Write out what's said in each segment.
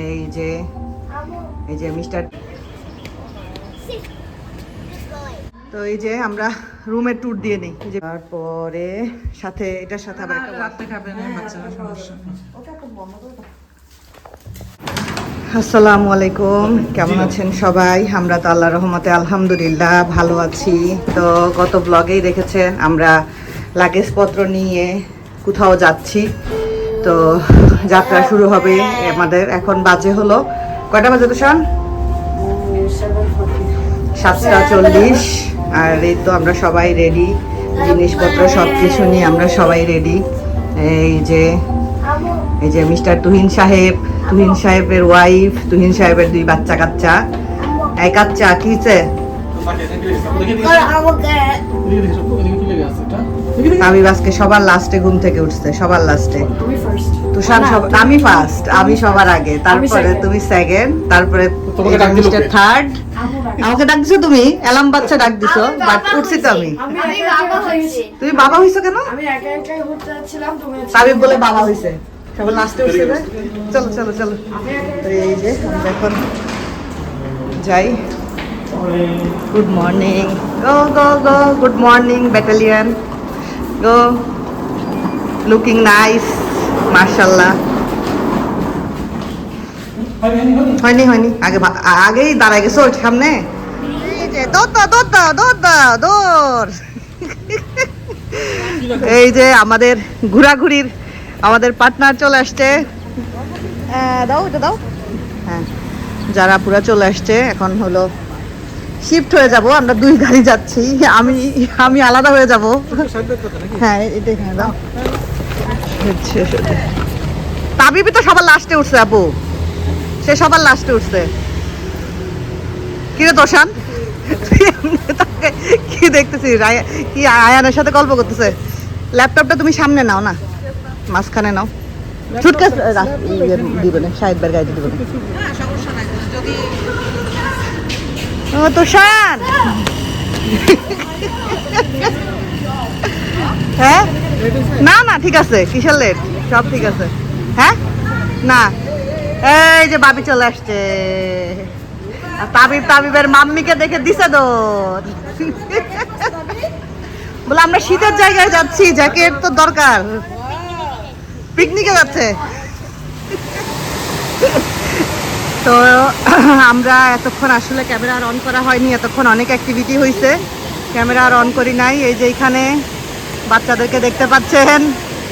এই যে এই যে মিস্টার তো এই যে আমরা রুমের ট্যুর দিয়ে নিই। তারপরে সাথে এটার সাথে আবার একটা রাতে খাবেন বাচ্চারা সমস্যা আসসালামু আলাইকুম কেমন আছেন সবাই? আমরা তো আল্লাহ রহমতে আলহামদুলিল্লাহ ভালো আছি। তো গত ব্লগেই দেখেছেন আমরা লাগেজপত্র নিয়ে কোথাও যাচ্ছি। তো যাত্রা শুরু হবে আমাদের। এখন বাজে হলো কয়টা বাজে তো শোন সাতটা চল্লিশ। আর এই তো আমরা সবাই রেডি জিনিসপত্র সব কিছু নিয়ে আমরা সবাই রেডি এই যে এই যে মিস্টার তুহিন সাহেব তুহিন সাহেবের ওয়াইফ তুহিন সাহেবের দুই বাচ্চা কাচ্চা। এক কাচ্চা কিছে আমি আজকে সবার লাস্টে ঘুম থেকে উঠছে সবার লাস্টে তুষার সব আমি ফার্স্ট আমি সবার আগে। তারপরে তুমি সেকেন্ড তারপরে তোমাকে ডাক দিলো মিস্টার থার্ড আমাকে ডাক দিছো তুমি? অ্যালার্ম বাচ্চা ডাক দিছো। বাট উঠছি তো আমি। আমি আমি বাবা একা তুমি বাবা হইছো কেন? আমি একা একাই ঘুরতে যাচ্ছিলাম তুমি সাবিব বলে বাবা হইছে। সবার লাস্টে উঠছে? চলো চলো চলো। আমি এই যে এখন যাই। Good morning go go go good morning battalion go. Looking nice মার্শাল্লাহ হয়নি হয়নি আগে আগেই দাঁড়ায় গেছো ওর সামনে। এই যে আমাদের ঘোরাঘুরির আমাদের পার্টনার চলে আসছে। দাও এটা দাও। হ্যাঁ যারা পুরো চলে আসছে এখন হলো শিফট হয়ে যাব, আমরা দুই গাড়ি যাচ্ছি। আমি আমি আলাদা হয়ে যাব। হ্যাঁ এটা দাও। তাবিবি তো সবার লাস্টে উঠছে আপু সে সবার লাস্টে উঠছে। কিরে তোষান? কি দেখতেছিস আয়া- কি আয়ানের সাথে গল্প করতেছে? ল্যাপটপটা তুমি সামনে নাও না। মাঝখানে নাও। ছুটকাস দিবে না সাহেবের গাড়িতে দিবে না ও তোষান হ্যাঁ? না না, ঠিক আছে, কিসের লেট সব ঠিক আছে। হ্যাঁ? না। এই যে বাবি চলে আসছে। তাবিব, তাবিবের মাম্মিকে দেখে দিছে দোর বলে, আমরা শীতের জায়গায় যাচ্ছি, জ্যাকেট তো দরকার। পিকনিকে যাচ্ছে। তো আমরা এতক্ষণ আসলে ক্যামেরা আর অন করা হয়নি, এতক্ষণ অনেক অ্যাক্টিভিটি হয়েছে ক্যামেরা আর অন করি নাই, এই যে এখানে বাচ্চাদেরকে দেখতে পাচ্ছেন।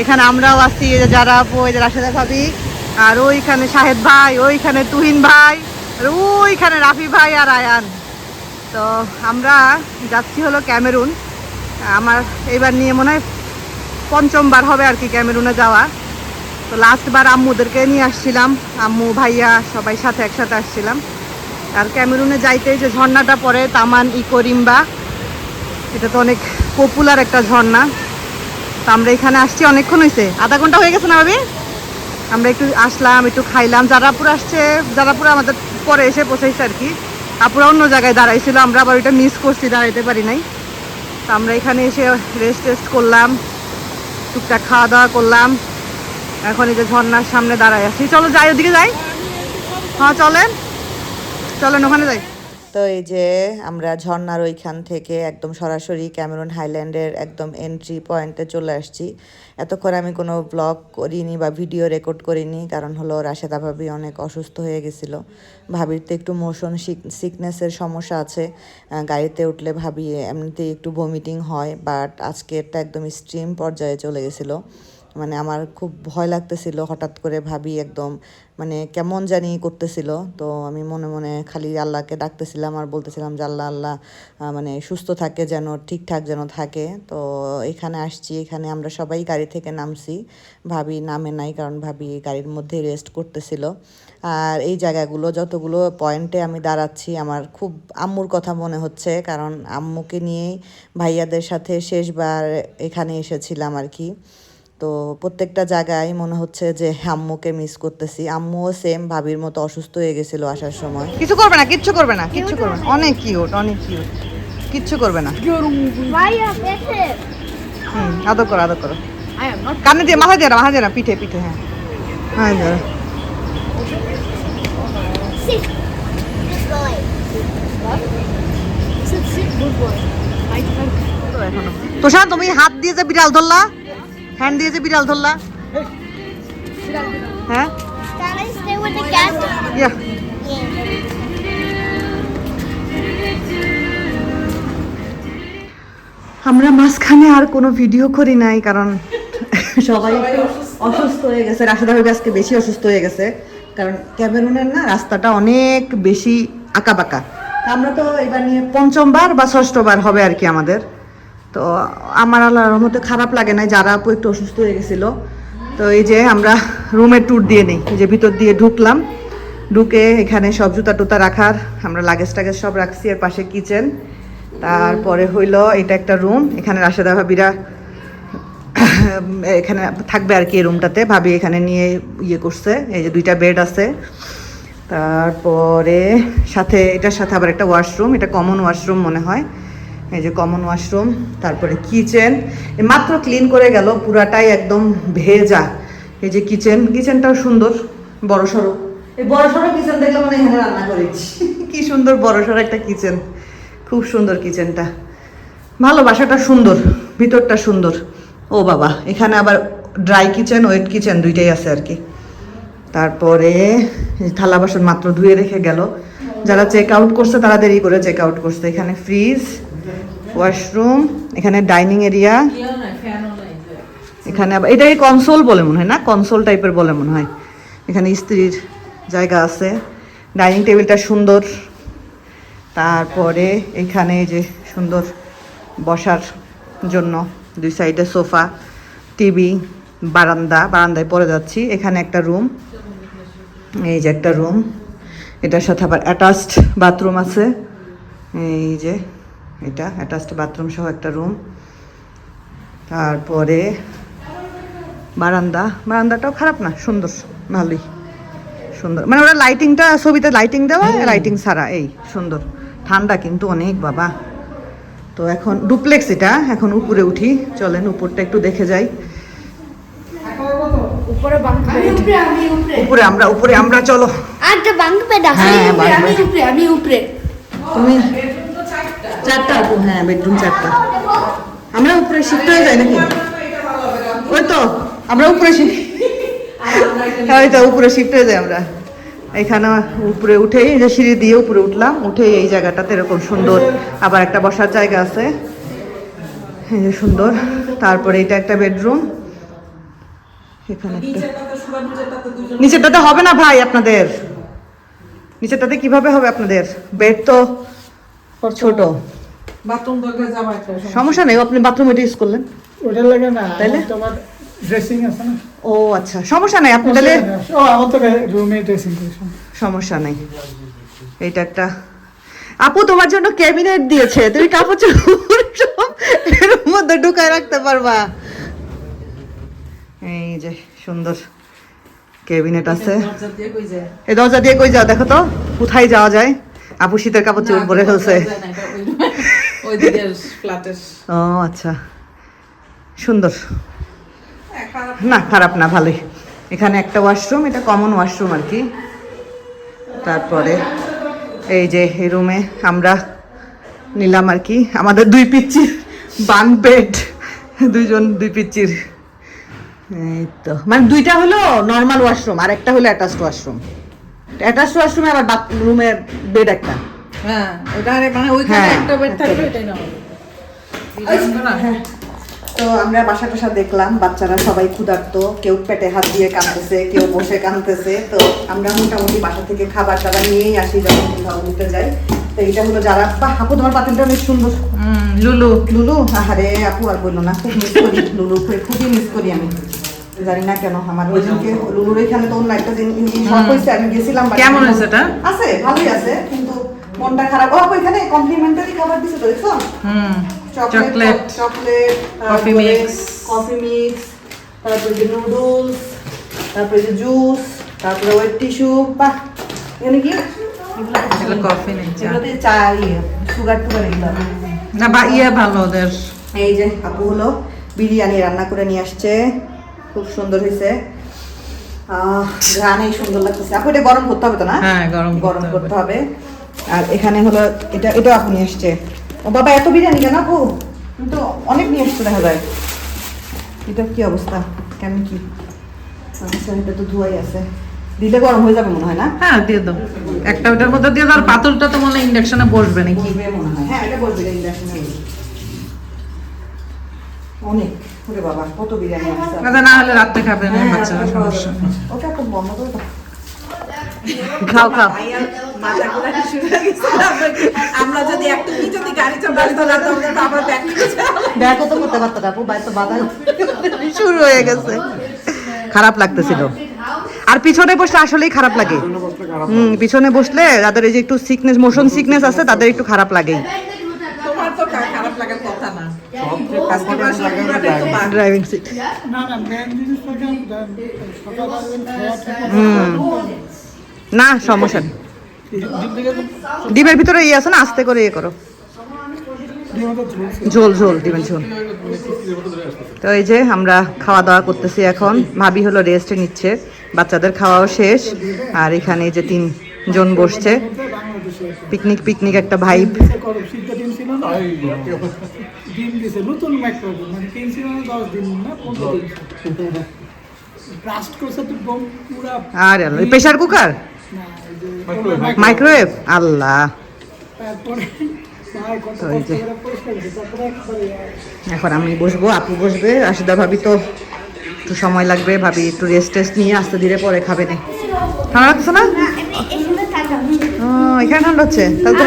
এখানে আমরাও আসছি এই যে যারা এই যে রাশেদা ভাবি, আর ওইখানে শাহেদ ভাই, ওইখানে তুহিন ভাই, আর ওইখানে রাফি ভাই আর আয়ান। তো আমরা যাচ্ছি হলো ক্যামেরুন। আমার এবার নিয়ে মনে হয় পঞ্চমবার হবে আর কি ক্যামেরুনে যাওয়া। তো লাস্টবার আম্মুদেরকে নিয়ে আসছিলাম। আম্মু, ভাইয়া সবাই সাথে একসাথে আসছিলাম। আর ক্যামেরুনে যাইতে যে ঝর্ণাটা পড়ে, তামান ইকোরিম্বা এটা তো অনেক পপুলার একটা ঝর্ণা। তো আমরা এখানে আসছি, অনেকক্ষণ হয়েছে আধা ঘণ্টা হয়ে গেছে না ভাবি? আমরা একটু আসলাম, একটু খাইলাম। যারাপুর আসছে, যারাপুর আমাদের পরে এসে পৌঁছাইছে আর কি। আপুরা অন্য জায়গায় দাঁড়াইছিল, আমরা আবার ওইটা মিস করছি, দাঁড়াইতে পারি নাই। তো আমরা এখানে এসে রেস্ট টেস্ট করলাম, টুকটাক খাওয়া দাওয়া করলাম। এখন এই যে ঝর্ণার সামনে দাঁড়ায় আছি। চলো যাই, ওদিকে যাই। হ্যাঁ চলেন। চলেন, ওখানে যাই। তো এই যে আমরা ঝর্ণার ওইখান থেকে একদম সরাসরি ক্যামেরন হাইল্যান্ডের একদম এন্ট্রি পয়েন্টে চলে আসছি। এতক্ষণ আমি কোনো ব্লগ করিনি বা ভিডিও রেকর্ড করিনি, কারণ হলো রাশেদা ভাবি অনেক অসুস্থ হয়ে গেছিল। ভাবির তো একটু মোশন সিকনেসের সমস্যা আছে। গাড়িতে উঠলে ভাবি এমনিতেই একটু ভমিটিং হয় বাট আজকেরটা একদম স্ট্রিম পর্যায়ে চলে গেছিল। মানে আমার খুব ভয় লাগতেছিল হঠাৎ করে ভাবি একদম মানে কেমন জানি করতেছিল। তো আমি মনে মনে খালি আল্লাহকে ডাকতেছিলাম আর বলতেছিলাম যে, আল্লাহ আল্লাহ মানে সুস্থ থাকে যেন, ঠিকঠাক যেন থাকে। তো এখানে আসছি, এখানে আমরা সবাই গাড়ি থেকে নামছি। ভাবি নামে নাই কারণ ভাবি গাড়ির মধ্যে রেস্ট করতেছিল। আর এই জায়গাগুলো, যতগুলো পয়েন্টে আমি দাঁড়াচ্ছি, আমার খুব আম্মুর কথা মনে হচ্ছে। কারণ আম্মুকে নিয়েই ভাইয়াদের সাথে শেষবার এখানে এসেছিলাম আর কি। তো প্রত্যেকটা জায়গায় মনে হচ্ছে যে আম্মুকে মিস করতেছি। আম্মুও সেম ভাবির মতো অসুস্থ হয়ে গেছিল আসার সময়। কিছু করবে না কিচ্ছু করবে না কিচ্ছু করবে না। অনেক কিউট অনেক কিউট কিচ্ছু করবে না। হুম আদর করো আদর করো। কানে দিয়ে মাথা দিয়ে মাথা দিয়ে পিঠে পিঠে হ্যাঁ। হ্যাঁ তো তোষা তুমি হাত দিয়ে যে বিড়াল ধরলা? হ্যান্ড দিয়েছে বিড়াল ধরলা। হ্যাঁ? আমরা মাঝখানে আর কোনো ভিডিও করি নাই, কারণ সবাই অসুস্থ হয়ে গেছে। রাশেদা ভাবি আজকে বেশি অসুস্থ হয়ে গেছে, কারণ ক্যামেরুনের না রাস্তাটা অনেক বেশি আঁকাবাঁকা। তা আমরা তো এবার নিয়ে পঞ্চমবার বা ষষ্ঠবার হবে আর কি আমাদের। তো আমার আল্লাহর রহমতে খারাপ লাগে না যারা আপু একটু অসুস্থ হয়ে গেছিল। তো এই যে আমরা রুমের ট্যুর দিয়ে নিই যে ভিতর দিয়ে ঢুকলাম। ঢুকে এখানে সব জুতা টুতা রাখার, আমরা লাগেজ টাগেজ সব রাখছি, এর পাশে কিচেন তারপরে হইল এটা একটা রুম এখানে রাশেদা ভাবিরা, এখানে থাকবে আর কি এই রুমটাতে ভাবি এখানে নিয়ে ইয়ে করছে, এই যে দুইটা বেড আছে। তারপরে সাথে, এটার সাথে আবার একটা ওয়াশরুম এটা কমন ওয়াশরুম মনে হয়। এই যে কমন ওয়াশরুম তারপরে কিচেন মাত্র ক্লিন করে গেল, পুরাটাই একদম ভেজা। এই যে কিচেন কিচেনটাও সুন্দর, বড় সড়ো। এই বড় সড়ো কিচেন দেখলে মানে এখানে রান্না করেছি কি সুন্দর বড় সড়ো একটা কিচেন খুব সুন্দর কিচেনটা ভালো বাসাটা সুন্দর, ভিতরটা সুন্দর। ও বাবা, এখানে আবার ড্রাই কিচেন ওয়েট কিচেন দুইটাই আছে আর কি। তারপরে থালা বাসন মাত্র ধুয়ে রেখে গেল। যারা চেক আউট করছে, তারা দেরি করে চেক আউট করছে। এখানে ফ্রিজ ওয়াশরুম, এখানে ডাইনিং এরিয়া। এখানে আবার, এটাকে কনসোল বলে মনে হয় না? কনসোল টাইপের বলে মনে হয়। এখানে স্ত্রীর জায়গা আছে। ডাইনিং টেবিলটা সুন্দর। তারপরে এখানে যে সুন্দর বসার জন্য দুই সাইডে সোফা, টিভি, বারান্দা। বারান্দায় পরে যাচ্ছি। এখানে একটা রুম। এই যে একটা রুম। এটার সাথে আবার অ্যাটাচড বাথরুম আছে। এই যে এটা অ্যাটাচড বাথরুম সহ একটা রুম তারপরে বারান্দা বারান্দাটাও খারাপ না সুন্দর ভালোই সুন্দর। মানে ওরা লাইটিংটা ছবিতে লাইটিং দেওয়া লাইটিং ছাড়া এই সুন্দর। ঠান্ডা কিন্তু অনেক বাবা। তো এখন ডুপ্লেক্স এটা এখন উপরে উঠি চলেন উপরটা একটু দেখে যাই। উপরে আমরা উপরে আমরা চলো. হ্যাঁ আমি উপরে আমি উপরে। তুমি চারটা? আপু হ্যাঁ বেডরুম চারটা। আমরা উপরে শিফট হয়ে যাই নাকি? ওই তো, আমরা উপরে হ্যাঁ ওই উপরে শিফট হয়ে যাই আমরা। এখানে উপরে উঠেই যে সিঁড়ি দিয়ে উপরে উঠলাম উঠে এই জায়গাটাতে এরকম সুন্দর আবার একটা বসার জায়গা আছে। এই সুন্দর, তারপরে এটা একটা বেডরুম এখানে নিচেরটাতে হবে না ভাই আপনাদের? নিচেরটাতে কীভাবে হবে আপনাদের? বেড তো ছোট। বাথরুম দরকার যাবা একটা সমস্যা। নেই আপনি বাথরুম এটা ইউজ করলেন। ওটার লাগে না? আমার তোমার ড্রেসিং আছে না। ও আচ্ছা সমস্যা নেই আপনি তাহলে ও আমার তো রুমে ড্রেসিং সমস্যা। নেই। এইটা একটা আপু তোমার জন্য ক্যাবিনেট দিয়েছে তুমি কাপড় চোপড় এর মধ্যে ঢুকায় রাখতে পারবা। এই যে সুন্দর ক্যাবিনেট আছে। দরজা দিয়ে কই যায়? এই দরজা দিয়ে কই যাও দেখো তো কোথায় যাওয়া যায়? আপু শীতের কাপড় চোপড় পরে ফেলছে। ও আচ্ছা। সুন্দর। না, খারাপ না, ভালোই। এখানে একটা ওয়াশরুম এটা কমন ওয়াশরুম আর কি। তারপরে এই যে এই রুমে আমরা নিলাম আর কি, আমাদের দুই পিচ্চির বান বেড দুইজন, দুই পিচ্চির। এই তো। মানে দুইটা হলো নর্মাল ওয়াশরুম আর একটা হলো অ্যাটাচড ওয়াশরুম অ্যাটাচড ওয়াশরুমে আবার বাথরুমের বেড একটা। হ্যাঁ ওটা মানে ওইখানে হ্যাঁ, একটা বেড থাকবে এটাই না? তো আমরা বাসা টাসা দেখলাম বাচ্চারা সবাই ক্ষুধার্ত কেউ পেটে হাত দিয়ে কাঁদতেছে কেউ বসে কাঁদতেছে। তো আমরা মোটামুটি বাসা থেকে খাবার টাবার নিয়েই আসি যখন ঘুরতে যাই। তো এইটা হলো যারা বা আপু তোমার পাতিলটা বেশ সুন্দর। লুলু। লুলু? আহারে আপু আর বলল না খুব মিস করি। লুলু খুবই মিস করি আমি। জানি না কেন আমার ওই দিনকে লুলুর এখানে তো অন্য একটা জিনিস শখ হয়েছে আমি গেছিলাম কেমন হয়েছে এটা? আছে ভালোই আছে কিন্তু মনটা খারাপ। ও কমপ্লিমেন্টারি খাবার দিছে তো দেখছ? হুম chocolate chocolate Coffee mix. Coffee mix তারপরে যে নুডলস তারপরে যে জুস তারপরে ওয়েট টিস্যু বাহ এখানে কি? এগুলো কফি নেই চা এগুলোতে চা ইয়ে সুগার টুগার এগুলো। না বা ইয়ে ভালো ওদের। এই যে আপু হলো বিরিয়ানি রান্না করে নিয়ে আসছে। খুব সুন্দর হয়েছে। আহ ঘ্রাণেই সুন্দর লাগতেছে। আপু এটা গরম করতে হবে তো না? হ্যাঁ, গরম গরম করতে হবে। আর এখানে হলো এটা এটা আপু নিয়ে আসছে ও বাবা এত বিরিয়ানি কেন আপু কিন্তু অনেক নিয়ে এসছো দেখা যায়। এটা কি অবস্থা? কেমন কি? আচ্ছা এটা তো ধোয়াই আছে। দিলে গরম হয়ে যাবে মনে হয় না? হ্যাঁ দিয়ে দাও। একটা ওটার মধ্যে দিয়ে দাও পাতলটা তো মনে হয় ইন্ডাকশনে বসবে নাকি? বসবে মনে হয়। হ্যাঁ এটা বসবে ইন্ডাকশনে অনেক। ওরে বাবা কত বিরিয়ানি আছে। না হলে রাত্রে খাবে না বাচ্চারা সমস্যা ওটা একটা বন্ধ করে দাও। খাও খাও। আমরা যদি একটু কি যদি গাড়ি চালাই তাহলে তো আবার ব্যাক তো করতে পারতো কাপু বাইরে তো বাধা শুরু হয়ে গেছে। খারাপ লাগতেছিল। আর পিছনে বসলে আসলেই খারাপ লাগে। হুম পিছনে বসলে যাদের এই যে একটু সিকনেস মোশন সিকনেস আছে তাদের একটু খারাপ লাগেই। তোমার তো খারাপ লাগার কথা না। ড্রাইভিং সিট না সমস্যা নেই। ডিমের ভিতরে ইয়ে আছে না, আস্তে করে ইয়ে করো। ঝোল ঝোল, ডিমের ঝোল। তো এই যে আমরা খাওয়া দাওয়া করতেছি এখন। ভাবি হলো রেস্টে নিচ্ছে। বাচ্চাদের খাওয়াও শেষ। আর এখানে যে তিনজন বসছে। পিকনিক পিকনিক একটা ভাইব আর প্রেশার কুকার মাইক্রোওয়েভ আল্লাহ। এখন আমি বসবো আপু বসবে। রাশিদা ভাবি তো একটু সময় লাগবে ভাবি একটু রেস্ট টেস্ট নিয়ে আস্তে ধীরে পরে খাবে না। ঠান্ডা লাগছে না? এখানে ও, এখানে ঠান্ডা হচ্ছে? তাহলে তো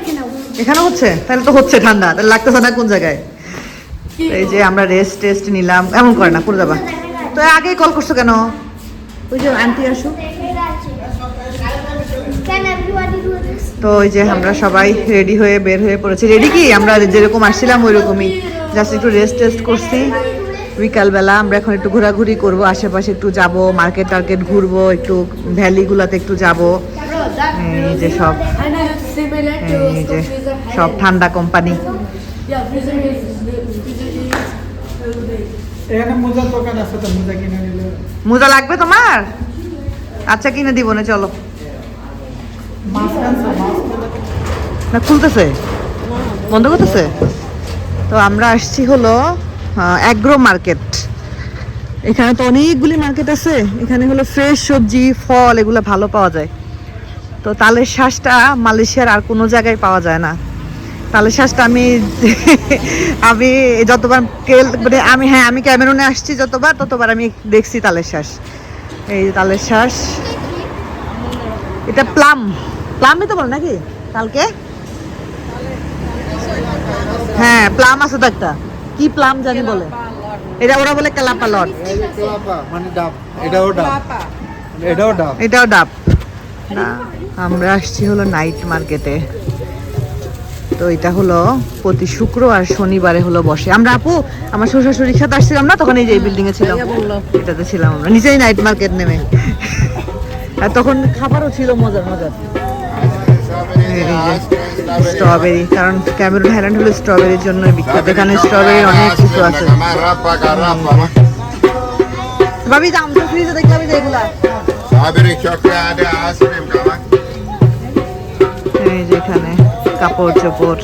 এখানেও। এখানে হচ্ছে? তাহলে তো হচ্ছে ঠান্ডা। তাহলে লাগতেছে না কোন জায়গায়? এই যে আমরা রেস্ট টেস্ট নিলাম। এমন করে না পড়ে যাবা। তো আগেই কল করছ কেন? ওই যে আন্টি আসো তো ওই যে আমরা সবাই রেডি হয়ে বের হয়ে পড়েছি। রেডি কি? আমরা যেরকম আসছিলাম ওই রকমই জাস্ট একটু রেস্ট টেস্ট করছি। বিকালবেলা আমরা এখন একটু ঘোরাঘুরি করব আশেপাশে একটু যাব মার্কেট টার্কেট ঘুরবো একটু ভ্যালিগুলোতে একটু যাব। এই যে সব এই যে সব ঠান্ডা কোম্পানি মোজা লাগবে তোমার? আচ্ছা কিনে দিব না চলো। না, খুলতেছে? বন্ধ করতেছে? তো আমরা আসছি হলো অ্যাগ্রো মার্কেট এখানে তো অনেকগুলি মার্কেট আছে। এখানে হলো ফ্রেশ সবজি, ফল এগুলো ভালো পাওয়া যায়। তো তালের শ্বাসটা মালয়েশিয়ার আর কোনো জায়গায় পাওয়া যায় না। তালের শ্বাসটা আমি আমি যতবার কেল মানে আমি হ্যাঁ আমি ক্যামেরুনে আসছি যতবার, ততবার আমি দেখছি তালের শ্বাস এই তালের শ্বাস এটা প্লাম প্লামই তো বল নাকি? কালকে? হ্যাঁ প্লাম আছে তো একটা। কি প্লাম জানি বলে। এটা ওরা বলে কালাপা লট। মানে ডাব। এটাও ডাব। এটাও ডাব। এটাও ডাব। না আমরা আসছি হলো নাইট মার্কেটে তো এটা হলো প্রতি শুক্র আর শনিবারে হলো বসে। আমরা আপু আমার শ্বশুর শাশুড়ির সাথে আসছিলাম না? তখন এই যে বিল্ডিং এ ছিলাম। এটাতে ছিলাম আমরা। নিজেই নাইট মার্কেট নেমে। আর তখন খাবারও ছিল মজার মজার। স্ট্রবেরি কারণ ক্যামেরুন হাইল্যান্ড হলো স্ট্রবেরির জন্য বিখ্যাত। এখানে স্ট্রবেরি অনেক কিছু আছে. ভাবি দাম তো ফ্রিজে দেখলাম এগুলা. এই যে এখানে কাপড় চোপড়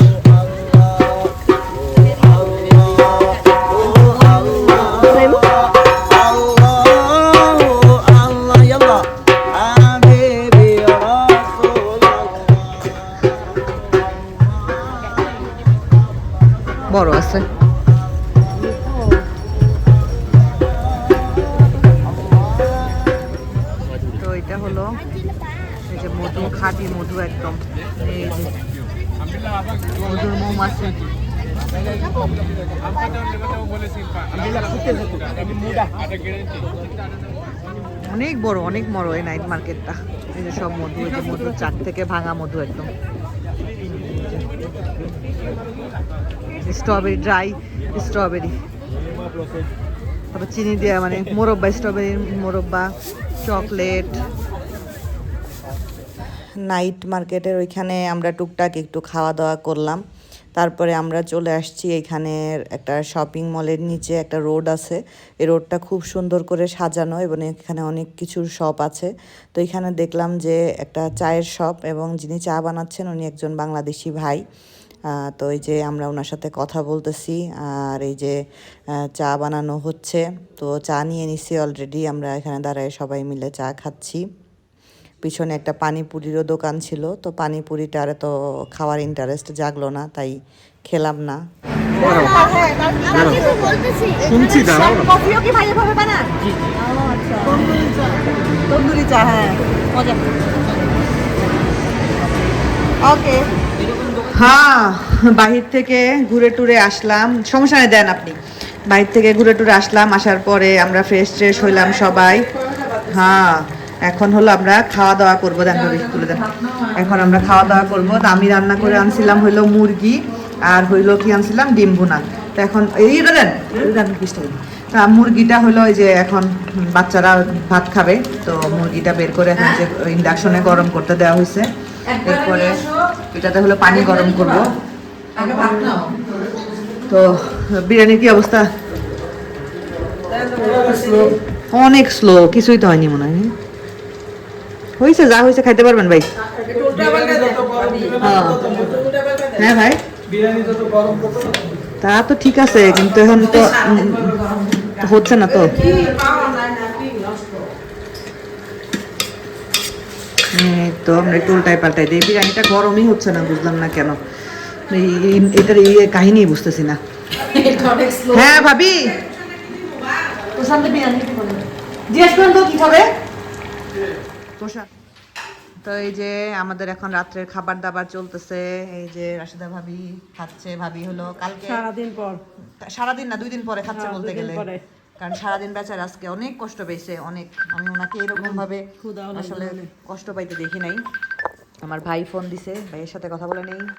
অনেক বড় অনেক বড় এই নাইট মার্কেটটা এই যে সব মধু, এই যে মধু চাক থেকে ভাঙা মধু একদম। স্ট্রবেরি ড্রাই স্ট্রবেরি তারপর চিনি দেওয়া মানে মোরব্বা স্ট্রবেরি মোরব্বা চকলেট নাইট মার্কেটের ওইখানে আমরা টুকটাক একটু খাওয়া দাওয়া করলাম। তারপরে আমরা চলে আসছি এখানের একটা শপিং মলের নিচে একটা রোড আছে। এই রোডটা খুব সুন্দর করে সাজানো এবং এখানে অনেক কিছুর শপ আছে। তো এখানে দেখলাম যে একটা চায়ের শপ এবং যিনি চা বানাচ্ছেন উনি একজন বাংলাদেশি ভাই। তো এই যে আমরা ওনার সাথে কথা বলতেছি আর এই যে চা বানানো হচ্ছে। তো চা নিয়ে নিছি অলরেডি আমরা এখানে দাঁড়ায় সবাই মিলে চা খাচ্ছি। পিছনে একটা পানিপুরিরও দোকান ছিল তো পানিপুরিটার তো খাওয়ার ইন্টারেস্ট জাগলো না তাই খেলাম না। বলতেছি শুনছি দাঁড়াও না? কফিও কি ভাইয়ে ভাবে বানান? তন্দুরি চা। হ্যাঁ। ওকে। হ্যাঁ বাহির থেকে ঘুরে টুরে আসলাম। সমস্যা নেই দেন আপনি। বাহির থেকে ঘুরে টুরে আসলাম আসার পরে আমরা ফ্রেশ ট্রেশ হইলাম সবাই। হ্যাঁ। এখন হলো আমরা খাওয়া দাওয়া করব দেন তুলে দেন। এখন আমরা খাওয়া দাওয়া করব তো আমি রান্না করে আনছিলাম হইল মুরগি আর হইল কি আনছিলাম? ডিম ভুনা। তো এখন এই দেন। তা মুরগিটা হলো ওই যে এখন বাচ্চারা ভাত খাবে তো মুরগিটা বের করে এখন যে ইন্ডাকশনে গরম করতে দেওয়া হয়েছে এরপরে এটাতে হলো পানি গরম করব। তো বিরিয়ানির কি অবস্থা? অনেক স্লো কিছুই তো হয়নি মনে হ্যাঁ? হয়েছে যা হয়েছে খাইতে পারবেন ভাই। হ্যাঁ। হ্যাঁ ভাই। তা তো ঠিক আছে, কিন্তু এখন তো হচ্ছে না তো। তো আমরা একটু উল্টাই পাল্টাই দিই। বিরিয়ানিটা গরমই হচ্ছে না, বুঝলাম না কেন। এটার এই কাহিনী বুঝতেছি না। হ্যাঁ ভাবি। জিজ্ঞেস করেন তো কি তো এই যে আমাদের এখন রাত্রের খাবার দাবার চলতেছে এই যে রাশিদা ভাবি খাচ্ছে ভাবি হলো কালকে সারাদিন পর। সারাদিন না দুই দিন পরে খাচ্ছে হ্যাঁ, বলতে গেলে। কারণ সারাদিন বেচার আজকে অনেক কষ্ট পেয়েছে অনেক। আমি ওনাকে এরকম ভাবে আসলে কষ্ট পাইতে দেখি নাই। আমার ভাই ফোন দিছে ভাইয়ের সাথে কথা বলে নেই।